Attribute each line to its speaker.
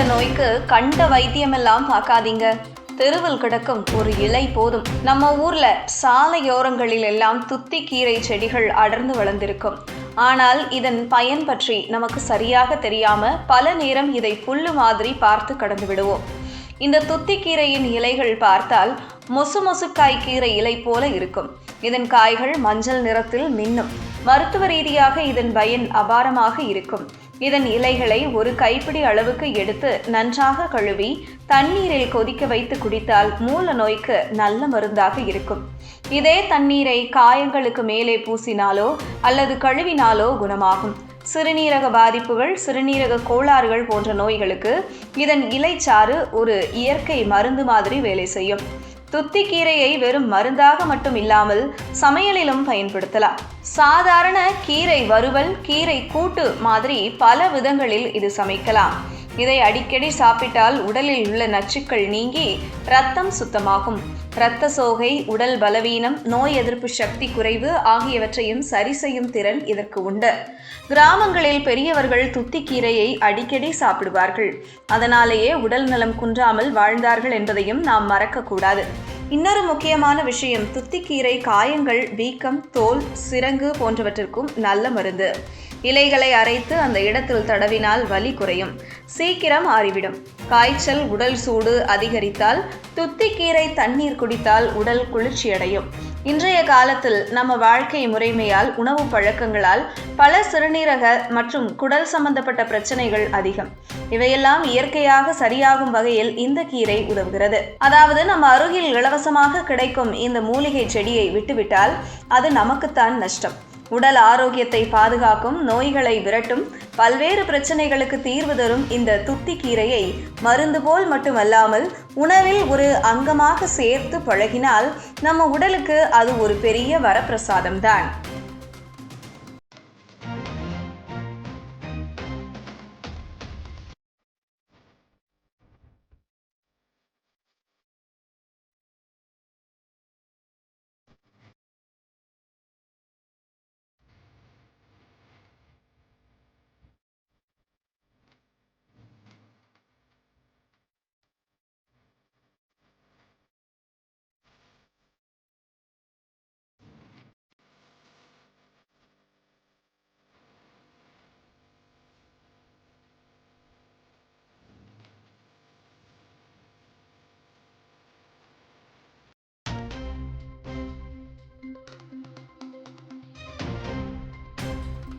Speaker 1: உடல்நல நோய்க்கு கண்ட வைத்தியமெல்லாம் பார்க்காதீங்க. தெருவில் கிடக்கும் ஒரு இலை போதும். நம்ம ஊர்ல சாலையோரங்களில் எல்லாம் துத்திக்கீரை செடிகள் அடர்ந்து வளர்ந்திருக்கும். ஆனால் இதன் பயன் பற்றி நமக்கு சரியாக தெரியாம பல நேரம் இதை புல்லு மாதிரி பார்த்து கடந்து விடுவோம். இந்த துத்திக்கீரையின் இலைகள் பார்த்தால் மொசு மொசுக்காய் கீரை இலை போல இருக்கும். இதன் காய்கள் மஞ்சள் நிறத்தில் மின்னும் மருத்துவ ரீதியாக இதன் பயன் அபாரமாக இருக்கும். இதன் இலைகளை ஒரு கைப்பிடி அளவுக்கு எடுத்து நன்றாக கழுவி தண்ணீரில் கொதிக்க வைத்து குடித்தால் மூல நோய்க்கு நல்ல மருந்தாக இருக்கும். இதே தண்ணீரை காயங்களுக்கு மேலே பூசினாலோ அல்லது கழுவினாலோ குணமாகும். சிறுநீரக பாதிப்புகள் சிறுநீரக கோளாறுகள் போன்ற நோய்களுக்கு இதன் இலைச்சாறு ஒரு இயற்கை மருந்து மாதிரி வேலை செய்யும். துத்திக்கீரையை வெறும் மருந்தாக மட்டும் இல்லாமல் சமையலிலும் பயன்படுத்தலாம். சாதாரண கீரை வறுவல் கீரை கூட்டு மாதிரி பல விதங்களில் இது சமைக்கலாம். இதை அடிக்கடி சாப்பிட்டால் உடலில் உள்ள நச்சுக்கள் நீங்கி ரத்தம் சுத்தமாகும். இரத்த சோகை உடல் பலவீனம் நோய் எதிர்ப்பு சக்தி குறைவு ஆகியவற்றையும் சரி செய்யும் திறன் இதற்கு உண்டு. கிராமங்களில் பெரியவர்கள் துத்திக்கீரையை அடிக்கடி சாப்பிடுவார்கள். அதனாலேயே உடல் நலம் குன்றாமல் வாழ்ந்தார்கள் என்பதையும் நாம் மறக்கக்கூடாது. இன்னொரு முக்கியமான விஷயம் துத்திக்கீரை காயங்கள் வீக்கம் தோல் சிரங்கு போன்றவற்றிற்கும் நல்ல மருந்து. இலைகளை அரைத்து அந்த இடத்தில் தடவினால் வலி குறையும். சீக்கிரம் ஆறிவிடும். காய்ச்சல் உடல் சூடு அதிகரித்தால் துத்திக்கீரை தண்ணீர் குடித்தால் உடல் குளிர்ச்சியடையும். இன்றைய காலத்தில் நம்ம வாழ்க்கை முறைமையால் உணவு பழக்கங்களால் பல சிறுநீரக மற்றும் குடல் சம்பந்தப்பட்ட பிரச்சனைகள் அதிகம். இவையெல்லாம் இயற்கையாக சரியாகும் வகையில் இந்த கீரை உதவுகிறது. அதாவது நம்ம அருகில் இலவசமாக கிடைக்கும் இந்த மூலிகை செடியை விட்டுவிட்டால் அது நமக்குத்தான் நஷ்டம். உடல் ஆரோக்கியத்தை பாதுகாக்கும் நோய்களை விரட்டும் பல்வேறு பிரச்சனைகளுக்கு தீர்வு தரும் இந்த துத்தி கீரையை மருந்து போல் மட்டுமல்லாமல் உணவில் ஒரு அங்கமாக சேர்த்து பழகினால் நம்ம உடலுக்கு அது ஒரு பெரிய வரப்பிரசாதம்தான்.